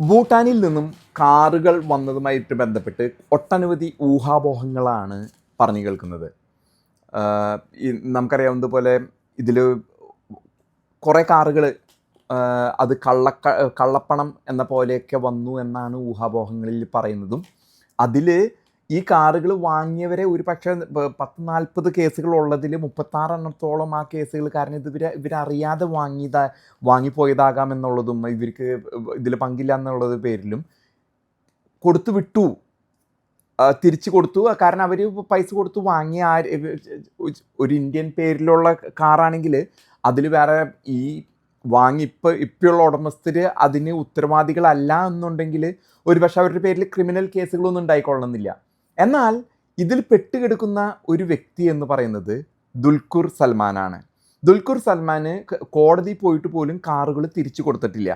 ഭൂട്ടാനിൽ നിന്നും കാറുകൾ വന്നതുമായിട്ട് ബന്ധപ്പെട്ട് ഒട്ടനവധി ഊഹാപോഹങ്ങളാണ് പറഞ്ഞു കേൾക്കുന്നത്. നമുക്കറിയാവുന്നതുപോലെ ഇതിൽ കുറേ കാറുകൾ അത് കള്ളക്ക കള്ളപ്പണം എന്ന പോലെയൊക്കെ വന്നു എന്നാണ് ഊഹാപോഹങ്ങളിൽ പറയുന്നതും. അതിൽ ഈ കാറുകൾ വാങ്ങിയവരെ ഒരു പക്ഷേ പത്ത് നാൽപ്പത് കേസുകൾ ഉള്ളതിൽ മുപ്പത്താറെണ്ണത്തോളം ആ കേസുകൾ കാരണം ഇത് ഇവരെ ഇവരറിയാതെ വാങ്ങിയതാ വാങ്ങിപ്പോയതാകാം എന്നുള്ളതും ഇവർക്ക് ഇതിൽ പങ്കില്ല എന്നുള്ളത് പേരിലും കൊടുത്തു വിട്ടു. തിരിച്ചു കൊടുത്തു. കാരണം അവർ പൈസ കൊടുത്തു വാങ്ങിയ ഒരു ഇന്ത്യൻ പേരിലുള്ള കാറാണെങ്കിൽ അതിൽ വേറെ ഈ വാങ്ങി ഇപ്പോൾ ഇപ്പോഴുള്ള ഉടമസ്ഥർ അതിന് ഉത്തരവാദികളല്ല എന്നുണ്ടെങ്കിൽ ഒരു പക്ഷേ അവരുടെ പേരിൽ ക്രിമിനൽ കേസുകളൊന്നും ഉണ്ടായിക്കൊള്ളുന്നില്ല. എന്നാൽ ഇതിൽ പെട്ടുകിടക്കുന്ന ഒരു വ്യക്തി എന്ന് പറയുന്നത് ദുൽഖുർ സൽമാനാണ്. ദുൽഖുർ സൽമാന് കോടതി പോയിട്ട് പോലും കാറുകൾ തിരിച്ചു കൊടുത്തിട്ടില്ല.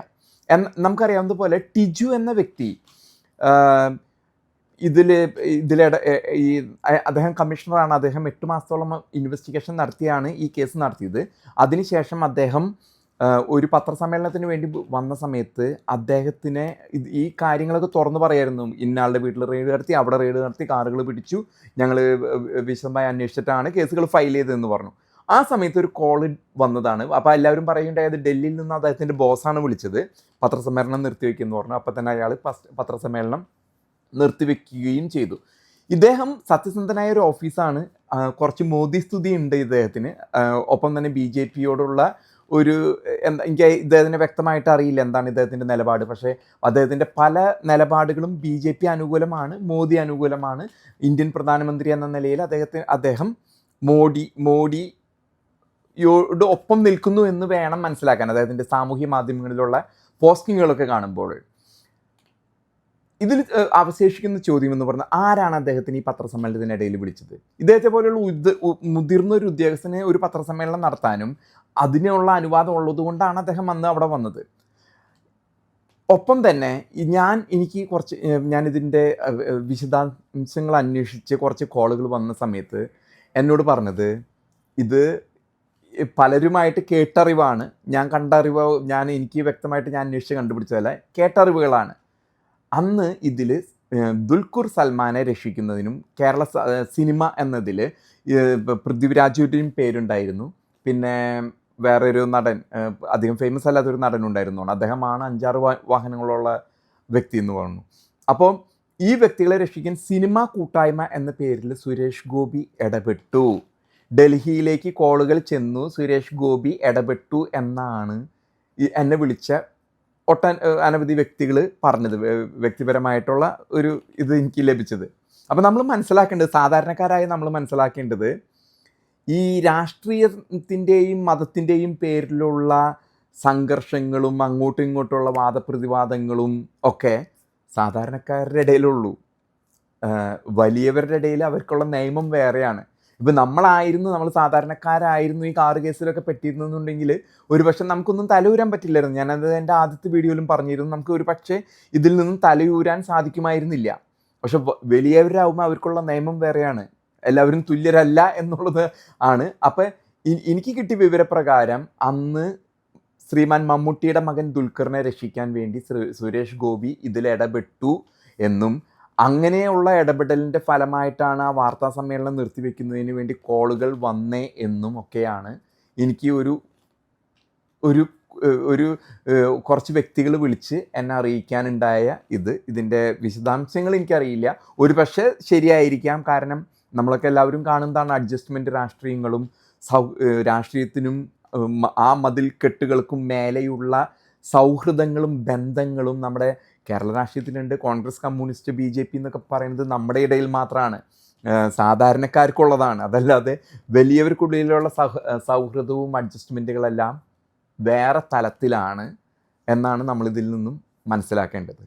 എന്ന് നമുക്കറിയാവുന്ന പോലെ ടിജു എന്ന വ്യക്തി ഇതിൽ ഇതിലിട ഈ അദ്ദേഹം കമ്മീഷണറാണ്. അദ്ദേഹം എട്ട് മാസത്തോളം ഇൻവെസ്റ്റിഗേഷൻ നടത്തിയാണ് ഈ കേസ് നടത്തിയത്. അതിനുശേഷം അദ്ദേഹം ഒരു പത്രസമ്മേളനത്തിന് വേണ്ടി വന്ന സമയത്ത് അദ്ദേഹത്തിനെ ഈ കാര്യങ്ങളൊക്കെ തുറന്നു പറയായിരുന്നു. ഇന്നാളുടെ വീട്ടിൽ റെയ്ഡ് നടത്തി അവിടെ റെയ്ഡ് നടത്തി കാറുകൾ പിടിച്ചു ഞങ്ങൾ വിശദമായി അന്വേഷിച്ചിട്ടാണ് കേസുകൾ ഫയൽ ചെയ്തതെന്ന് പറഞ്ഞു. ആ സമയത്ത് ഒരു കോൾ വന്നതാണ്. അപ്പോൾ എല്ലാവരും പറയുണ്ടായത് ഡൽഹിയിൽ നിന്ന് അദ്ദേഹത്തിന്റെ ബോസാണ് വിളിച്ചത്. പത്രസമ്മേളനം നിർത്തിവെക്കുമെന്ന് പറഞ്ഞു. അപ്പോൾ തന്നെ അയാൾ പത്രസമ്മേളനം നിർത്തിവെക്കുകയും ചെയ്തു. ഇദ്ദേഹം സത്യസന്ധനായ ഒരു ഓഫീസാണ് കുറച്ച് മോദി സ്തുതി ഉണ്ട് ഇദ്ദേഹത്തിന്. ഒപ്പം തന്നെ ബി ജെ പിയോടുള്ള ഒരു എന്താ എനിക്ക് ഇദ്ദേഹത്തിന് വ്യക്തമായിട്ട് അറിയില്ല എന്താണ് ഇദ്ദേഹത്തിന്റെ നിലപാട്. പക്ഷേ അദ്ദേഹത്തിന്റെ പല നിലപാടുകളും ബി ജെ പി അനുകൂലമാണ് മോദി അനുകൂലമാണ്. ഇന്ത്യൻ പ്രധാനമന്ത്രി എന്ന നിലയിൽ അദ്ദേഹത്തിന് അദ്ദേഹം മോഡി മോഡി യോട് ഒപ്പം നിൽക്കുന്നു എന്ന് വേണം മനസ്സിലാക്കാൻ. അദ്ദേഹത്തിന്റെ സാമൂഹ്യ മാധ്യമങ്ങളിലുള്ള പോസ്റ്റിങ്ങുകളൊക്കെ കാണുമ്പോൾ. ഇതിൽ അവശേഷിക്കുന്ന ചോദ്യം എന്ന് പറഞ്ഞാൽ ആരാണ് അദ്ദേഹത്തിന് ഈ പത്രസമ്മേളനത്തിനിടയിൽ വിളിച്ചത്? ഇദ്ദേഹത്തെ പോലെയുള്ള ഉദ്യ- ഉ- മുതിർന്ന ഒരു ഉദ്യോഗസ്ഥനെ ഒരു പത്രസമ്മേളനം നടത്താനും അതിനുള്ള അനുവാദം ഉള്ളതുകൊണ്ടാണ് അദ്ദേഹം അന്ന് അവിടെ വന്നത്. ഒപ്പം തന്നെ ഞാൻ എനിക്ക് കുറച്ച് ഞാനിതിന്റെ വിശദാംശങ്ങൾ അന്വേഷിച്ച് കുറച്ച് കോളുകൾ വന്ന സമയത്ത് എന്നോട് പറഞ്ഞത് ഇത് പലരുമായിട്ട് കേട്ടറിവാണ്. ഞാൻ കണ്ട അറിവ് ഞാൻ എനിക്ക് വ്യക്തമായിട്ട് ഞാൻ അന്വേഷിച്ച് കണ്ടുപിടിച്ചതല്ല കേട്ടറിവുകളാണ്. അന്ന് ഇതിൽ ദുൽഖുർ സൽമാനെ രക്ഷിക്കുന്നതിനും കേരള സിനിമ എന്നതിൽ പൃഥ്വിരാജിന്റെയും പേരുണ്ടായിരുന്നു. പിന്നെ വേറൊരു നടൻ അധികം ഫേമസ് അല്ലാത്തൊരു നടൻ ഉണ്ടായിരുന്നു അദ്ദേഹമാണ് അഞ്ചാറ് വാഹനങ്ങളുള്ള വ്യക്തി എന്ന് പറഞ്ഞു. അപ്പോൾ ഈ വ്യക്തികളെ രക്ഷിക്കാൻ സിനിമ കൂട്ടായ്മ എന്ന പേരിൽ സുരേഷ് ഗോപി ഇടപെട്ടു. ഡൽഹിയിലേക്ക് കോളുകൾ ചെന്നു സുരേഷ് ഗോപി ഇടപെട്ടു എന്നാണ് എന്നെ വിളിച്ച ഒട്ട അനവധി വ്യക്തികൾ പറഞ്ഞത് വ്യക്തിപരമായിട്ടുള്ള ഒരു ഇത് എനിക്ക് ലഭിച്ചത്. അപ്പം നമ്മൾ മനസ്സിലാക്കേണ്ടത് സാധാരണക്കാരായ നമ്മൾ മനസ്സിലാക്കേണ്ടത് ഈ രാഷ്ട്രീയത്തിന്റെയും മതത്തിന്റെയും പേരിലുള്ള സംഘർഷങ്ങളും അങ്ങോട്ടും ഇങ്ങോട്ടുള്ള വാദപ്രതിവാദങ്ങളും ഒക്കെ സാധാരണക്കാരുടെ ഇടയിലുള്ളൂ. വലിയവരുടെ ഇടയിൽ അവർക്കുള്ള നിയമം വേറെയാണ്. ഇപ്പം നമ്മളായിരുന്നു നമ്മൾ സാധാരണക്കാരായിരുന്നു ഈ കാറ് കേസിലൊക്കെ പെട്ടിരുന്നുണ്ടെങ്കിൽ ഒരു പക്ഷെ നമുക്കൊന്നും തലയൂരാൻ പറ്റില്ലായിരുന്നു. ഞാനത് എന്റെ ആദ്യത്തെ വീഡിയോയിലും പറഞ്ഞിരുന്നു. നമുക്ക് ഒരു പക്ഷേ ഇതിൽ നിന്നും തലയൂരാൻ സാധിക്കുമായിരുന്നില്ല. പക്ഷെ വലിയവരാകുമ്പോൾ അവർക്കുള്ള നിയമം വേറെയാണ്. എല്ലാവരും തുല്യരല്ല എന്നുള്ളത് ആണ്. അപ്പം എനിക്ക് കിട്ടിയ വിവരപ്രകാരം അന്ന് ശ്രീമാൻ മമ്മൂട്ടിയുടെ മകൻ ദുൽഖറിനെ രക്ഷിക്കാൻ വേണ്ടി സുരേഷ് ഗോപി ഇതിൽ ഇടപെട്ടു എന്നും അങ്ങനെയുള്ള ഇടപെടലിന്റെ ഫലമായിട്ടാണ് ആ വാർത്താ സമ്മേളനം നിർത്തിവെക്കുന്നതിന് വേണ്ടി കോളുകൾ വന്നേ എന്നും ഒക്കെയാണ്. എനിക്ക് ഒരു ഒരു ഒരു കുറച്ച് വ്യക്തികൾ വിളിച്ച് എന്നെ അറിയിക്കാനുണ്ടായ ഇത്. ഇതിന്റെ വിശദാംശങ്ങൾ എനിക്കറിയില്ല. ഒരു പക്ഷേ ശരിയായിരിക്കാം. കാരണം നമ്മളൊക്കെ എല്ലാവരും കാണുന്നതാണ് അഡ്ജസ്റ്റ്മെന്റ് രാഷ്ട്രീയങ്ങളും സൗ രാഷ്ട്രീയത്തിനും ആ മതിൽ കെട്ടുകൾക്കും മേലെയുള്ള സൗഹൃദങ്ങളും ബന്ധങ്ങളും നമ്മുടെ Kerala രാഷ്ട്രീയത്തിലുണ്ട്. Congress communist B J P എന്നൊക്കെ പറയുന്നത് നമ്മുടെ ഇടയിൽ മാത്രമാണ് സാധാരണക്കാർക്കുള്ളതാണ്. അതല്ലാതെ വലിയവർക്കുള്ളിലുള്ള സൗ സൗഹൃദവും അഡ്ജസ്റ്റ്മെന്റുകളെല്ലാം വേറെ തലത്തിലാണ് എന്നാണ് നമ്മളിതിൽ നിന്നും മനസ്സിലാക്കേണ്ടത്.